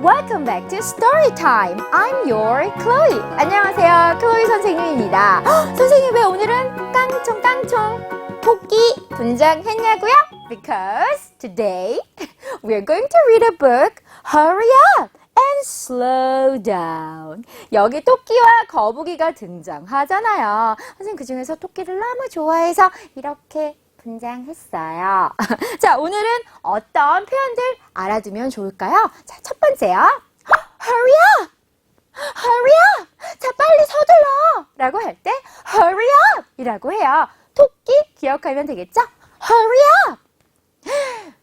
Welcome back to Story Time. I'm your Chloe. 안녕하세요. 클로이 선생님입니다. 헉, 선생님 왜 오늘은 깡총 깡총 토끼 분장했냐고요? Because today we're going to read a book. Hurry up and slow down. 여기 토끼와 거북이가 등장하잖아요. 선생님 그 중에서 토끼를 너무 좋아해서 이렇게 분장했어요. 자, 오늘은 어떤 표현들 알아두면 좋을까요? 자, 첫 번째요. Hurry up! Hurry up! 자, 빨리 서둘러! 라고 할 때 Hurry up! 이라고 해요. 토끼 기억하면 되겠죠? Hurry up!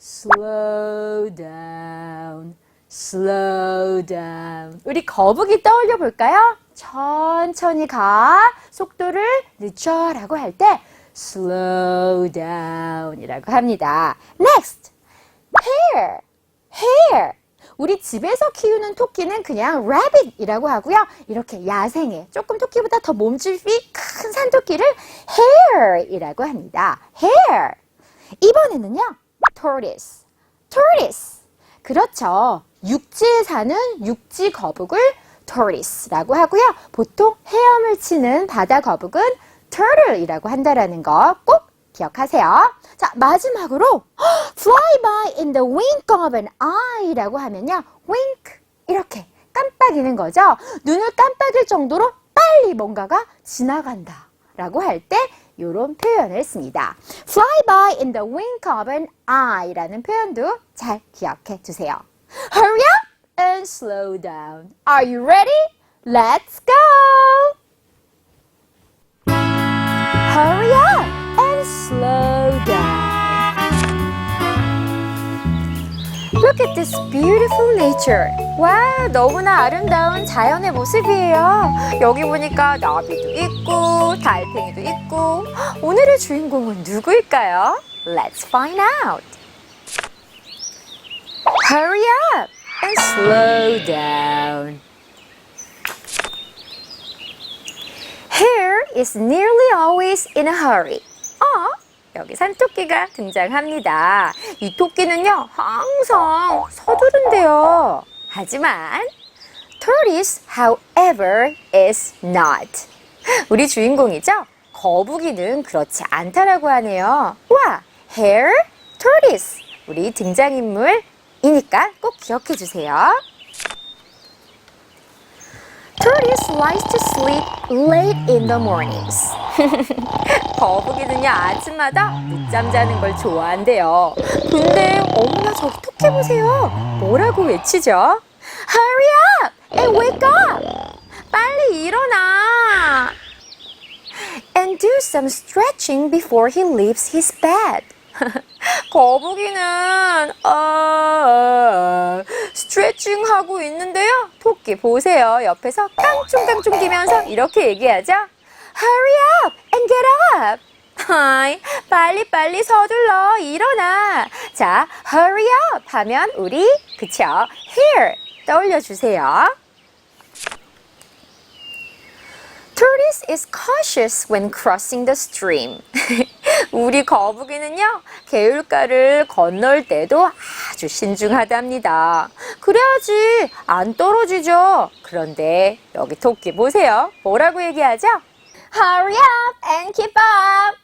Slow down. Slow down. 우리 거북이 떠올려 볼까요? 천천히 가. 속도를 늦춰라고 할 때 slow down 이라고 합니다. Next. Hare. Hare. 우리 집에서 키우는 토끼는 그냥 rabbit 이라고 하고요. 이렇게 야생의 조금 토끼보다 더 몸집이 큰 산토끼를 hare 이라고 합니다. hare. 이번에는요. tortoise. tortoise. 그렇죠. 육지에 사는 육지 거북을 tortoise라고 하고요. 보통 헤엄을 치는 바다 거북은 turtle이라고 한다라는 거 꼭 기억하세요. 자, 마지막으로 fly by in the wink of an eye라고 하면요. wink 이렇게 깜빡이는 거죠. 눈을 깜빡일 정도로 빨리 뭔가가 지나간다. 라고 할 때 이런 표현을 씁니다. fly by in the wink of an eye라는 표현도 잘 기억해 두세요. Hurry up and slow down. Are you ready? Let's go! Look at this beautiful nature. 와, 너무나 아름다운 자연의 모습이에요. 여기 보니까 나비도 있고, 달팽이도 있고. 오늘의 주인공은 누구일까요? Let's find out. Hurry up and slow down. Hare is nearly always in a hurry. 어? 여기 산토끼가 등장합니다. 이 토끼는요, 항상 서두른대요. 하지만, tortoise, however, is not. 우리 주인공이죠? 거북이는 그렇지 않다라고 하네요. 와, hare, tortoise. 우리 등장인물이니까 꼭 기억해 주세요. Tortoise likes to sleep late in the mornings. 거북이는요 아침마다 늦잠 자는 걸 좋아한대요. 근데 어머나 저기 토끼 보세요. 뭐라고 외치죠? Hurry up and wake up. 빨리 일어나. And do some stretching before he leaves his bed. 거북이는 어, 스트레칭 하고 있는데요. 토끼 보세요. 옆에서 깡충깡충 뛰면서 이렇게 얘기하죠. Hurry up and get up. 하이, 빨리빨리 서둘러 일어나. 자, hurry up 하면 우리 그쵸? Here 떠올려 주세요. Tortoise is cautious when crossing the stream. 우리 거북이는요, 개울가를 건널 때도 아주 신중하답니다. 그래야지 안 떨어지죠. 그런데 여기 토끼 보세요. 뭐라고 얘기하죠? Hurry up and keep up.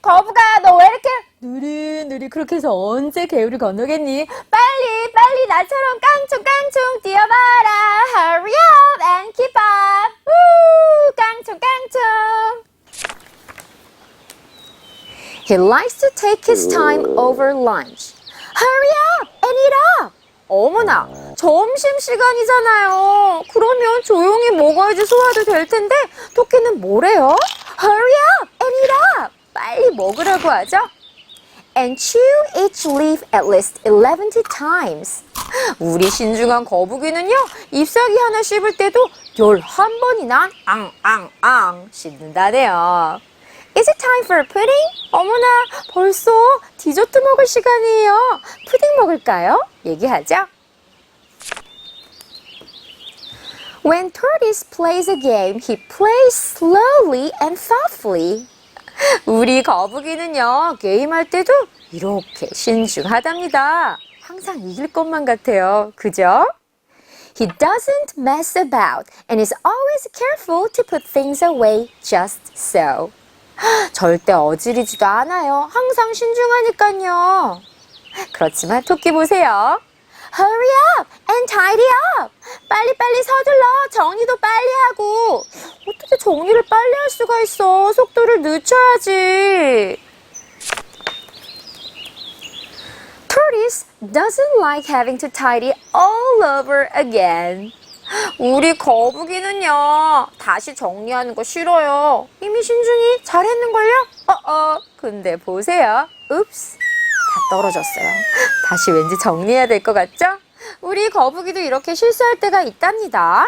거북아, 너 왜 이렇게 느릿느릿 그렇게 해서 언제 개울을 건너겠니? 빨리, 빨리 나처럼 깡충깡충 뛰어봐라. Hurry up and keep up. 우, 깡충깡충. He likes to take his time over lunch. Hurry up and eat up. 어머나, 점심 시간이잖아요. 그러면 조용히 먹어야지 소화도 될 텐데, 토끼는 뭐래요? Hurry up and eat up. 빨리 먹으라고 하죠. And chew each leaf at least 11 times. 우리 신중한 거북이는요, ip사귀 하나 씹을 때도 11번이나 앙앙앙 씹는다네요. Is it time for pudding? 어머나, 벌써 디저트 먹을 시간이에요. 푸딩 먹을까요? 얘기하죠. When Tortoise plays a game, he plays slowly and thoughtfully. 우리 거북이는요, 게임할 때도 이렇게 신중하답니다. 항상 이길 것만 같아요. 그죠? He doesn't mess about and is always careful to put things away just so. 절대 어지르지도 않아요. 항상 신중하니까요. 그렇지만 토끼 보세요. Hurry up and tidy up. 빨리빨리 서둘러. 정리도 빨리 하고. 어떻게 정리를 빨리 할 수가 있어? 속도를 늦춰야지. Tortoise doesn't like having to tidy all over again. 우리 거북이는요, 다시 정리하는 거 싫어요. 이미 신중히 잘했는걸요? 어, 어, 근데 보세요. 읍스. 다 떨어졌어요. 다시 왠지 정리해야 될 것 같죠? 우리 거북이도 이렇게 실수할 때가 있답니다.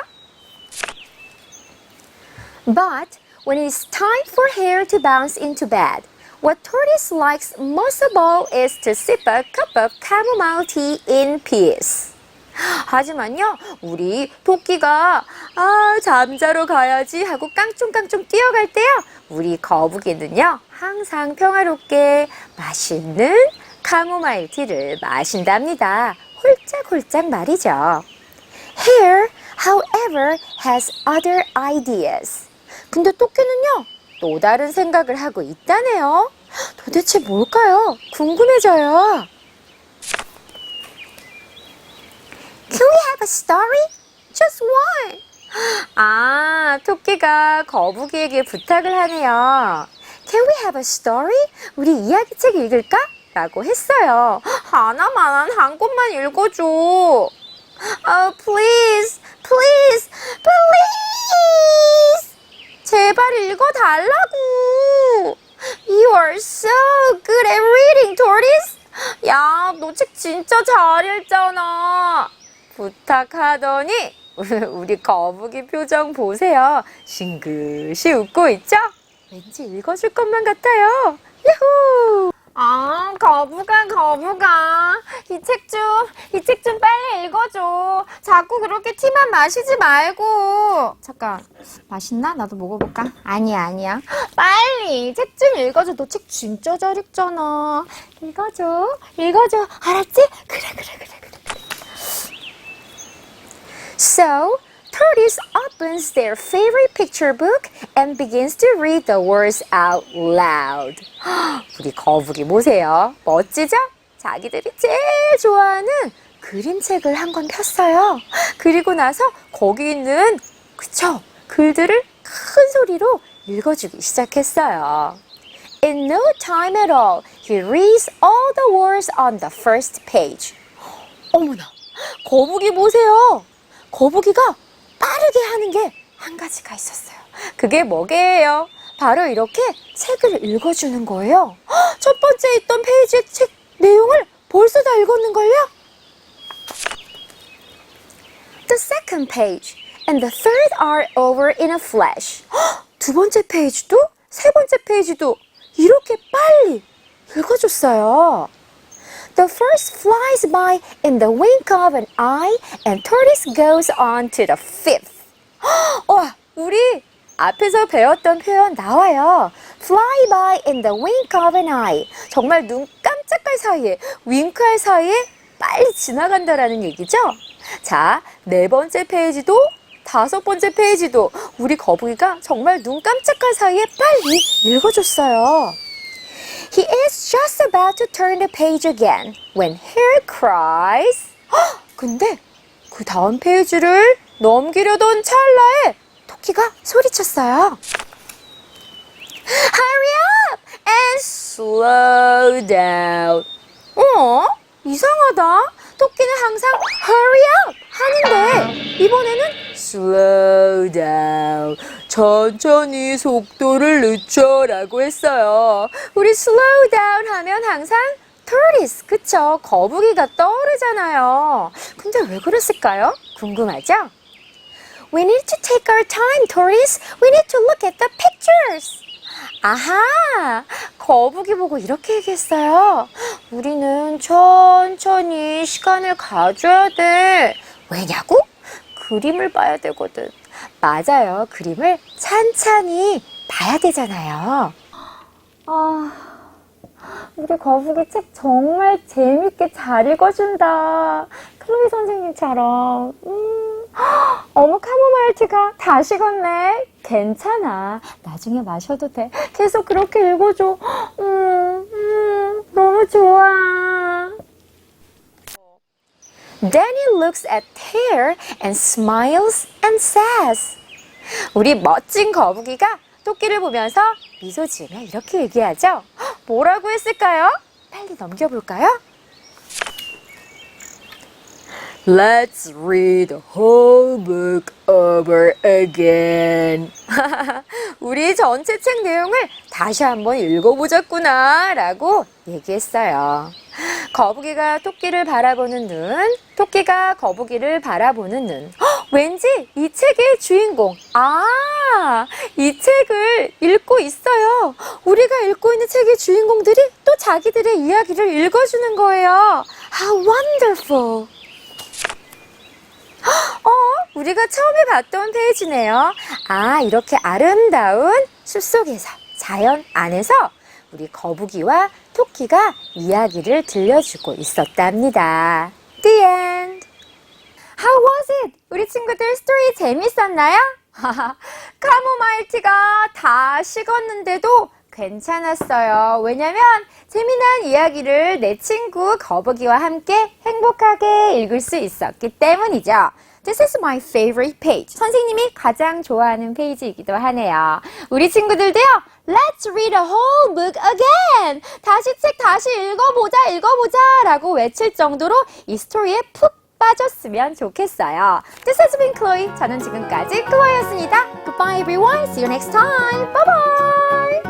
But when it's time for hair to bounce into bed, what tortoise likes most of all is to sip a cup of chamomile tea in peace. 하지만요, 우리 토끼가 아 잠자러 가야지 하고 깡총깡총 뛰어갈 때요, 우리 거북이는요 항상 평화롭게 맛있는 카모마일 티를 마신답니다. 홀짝홀짝 말이죠. Hare, however, has other ideas. 근데 토끼는요, 또 다른 생각을 하고 있다네요. 도대체 뭘까요? 궁금해져요. Can we have a story? Just one. 아, 토끼가 거북이에게 부탁을 하네요. Can we have a story? 우리 이야기책 읽을까? 라고 했어요. 하나만 한 곳만 읽어줘. Oh, please, please, please. 제발 읽어달라고. You are so good at reading, tortoise. 야, 너 책 진짜 잘 읽잖아. 부탁하더니 우리 거북이 표정 보세요. 싱긋이 웃고 있죠? 왠지 읽어줄 것만 같아요. 야호! 아, 거북아, 거북아. 이 책 좀, 이 책 좀 빨리 읽어줘. 자꾸 그렇게 티만 마시지 말고. 잠깐, 맛있나? 나도 먹어볼까? 아니야, 아니야. 빨리, 책 좀 읽어줘. 너 책 진짜 잘 읽잖아. 읽어줘, 읽어줘. 알았지? 그래, 그래, 그래, 그래. So, Tortoise opens their favorite picture book and begins to read the words out loud. 우리 거북이 보세요. 멋지죠? 자기들이 제일 좋아하는 그림책을 한 권 폈어요. 그리고 나서 거기 있는 그쵸? 글들을 큰 소리로 읽어주기 시작했어요. In no time at all, he reads all the words on the first page. 어머나, 거북이 보세요. 거북이가 빠르게 하는 게 한 가지가 있었어요. 그게 뭐게요? 바로 이렇게 책을 읽어주는 거예요. 헉, 첫 번째 있던 페이지의 책 내용을 벌써 다 읽었는걸요? The second page and the third are over in a flash. 헉, 두 번째 페이지도 세 번째 페이지도 이렇게 빨리 읽어줬어요. The first flies by in the wink of an eye, and tortoise goes on to the fifth. 와, 우리 앞에서 배웠던 표현 나와요. Fly by in the wink of an eye. 정말 눈 깜짝할 사이에, 윙크할 사이에 빨리 지나간다라는 얘기죠. 자, 네 번째 페이지도 다섯 번째 페이지도 우리 거북이가 정말 눈 깜짝할 사이에 빨리 읽어줬어요. He is just about to turn the page again when Hare cries. 헉! 근데 그 다음 페이지를 넘기려던 찰나에 토끼가 소리쳤어요. Hurry up and slow down. 어? 이상하다. 토끼는 항상 hurry up 하는데 이번에는 slow down. 천천히 속도를 늦춰라고 했어요. 우리 slow down 하면 항상 tortoise, 그쵸? 거북이가 떠오르잖아요. 근데 왜 그랬을까요? 궁금하죠? We need to take our time, tortoise. We need to look at the pictures. 아하, 거북이 보고 이렇게 얘기했어요. 우리는 천천히 시간을 가져야 돼. 왜냐고? 그림을 봐야 되거든. 맞아요. 그림을 찬찬히 봐야 되잖아요. 아, 우리 거북이 책 정말 재밌게 잘 읽어준다. 클로이 선생님처럼. 음, 어머, 카모마일 티가 다 식었네. 괜찮아. 나중에 마셔도 돼. 계속 그렇게 읽어줘. 음, 음, 너무 좋아. Danny looks at Pear and smiles and says. 우리 멋진 거북이가 토끼를 보면서 미소 지으며 이렇게 얘기하죠. 헉, 뭐라고 했을까요? 빨리 넘겨볼까요? Let's read the whole book over again. 우리 전체 책 내용을 다시 한번 읽어보자꾸나 라고 얘기했어요. 거북이가 토끼를 바라보는 눈, 토끼가 거북이를 바라보는 눈. 헉, 왠지 이 책의 주인공, 아, 이 책을 읽고 있어요. 우리가 읽고 있는 책의 주인공들이 또 자기들의 이야기를 읽어주는 거예요. How wonderful! 어, 우리가 처음에 봤던 페이지네요. 아, 이렇게 아름다운 숲속에서, 자연 안에서 우리 거북이와 토끼가 이야기를 들려주고 있었답니다. The end. How was it? 우리 친구들 스토리 재밌었나요? 카모마일티가 다 식었는데도 괜찮았어요. 왜냐면 재미난 이야기를 내 친구 거북이와 함께 행복하게 읽을 수 있었기 때문이죠. This is my favorite page. 선생님이 가장 좋아하는 페이지이기도 하네요. 우리 친구들도요. Let's read a whole book again. 다시 책 다시 읽어보자, 읽어보자 라고 외칠 정도로 이 스토리에 푹 빠졌으면 좋겠어요. This has been Chloe. 저는 지금까지 클로이였습니다. Goodbye everyone. See you next time. Bye bye.